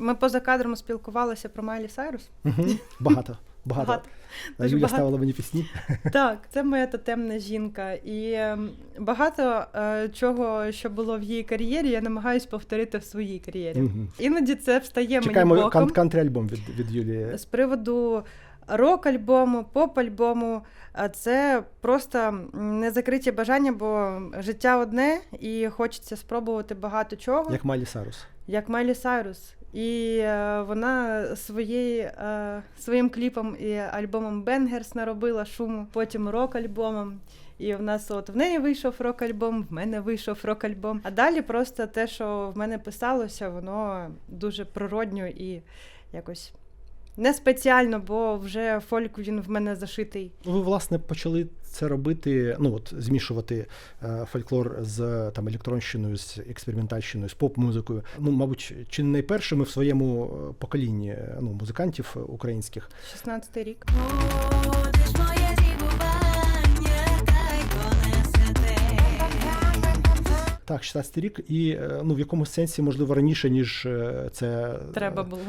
Ми поза кадром спілкувалися про Майлі Сайрус. Багато. Багато. Багато. Юля багато. ставила мені пісні. Так, це моя тотемна жінка. І ем, багато е, чого, що було в її кар'єрі, я намагаюсь повторити в своїй кар'єрі. Мгм. Іноді це встає Чекаємо мені боком. кан- кантрі-альбом від, від Юлії. З приводу рок-альбому, поп-альбому, це просто незакриті бажання, бо життя одне, і хочеться спробувати багато чого, Як Майлі Сарус. як Майлі Сайрус. І е, вона своєї, е, своїм кліпом і альбомом Бенгерс наробила шуму, потім рок-альбомом. І в нас от в неї вийшов рок-альбом, в мене вийшов рок-альбом. А далі просто те, що в мене писалося, воно дуже природньо і якось не спеціально, бо вже фольк він в мене зашитий. Ви, власне, почали це робити, ну от змішувати е, фольклор з там електронщиною, з експериментальщиною, з поп-музикою. Ну, мабуть, чи не найпершими в своєму е, поколінні е, ну, музикантів українських. 16-й рік. Так, 16-й рік, і ну в якомусь сенсі, можливо, раніше, ніж це Треба було.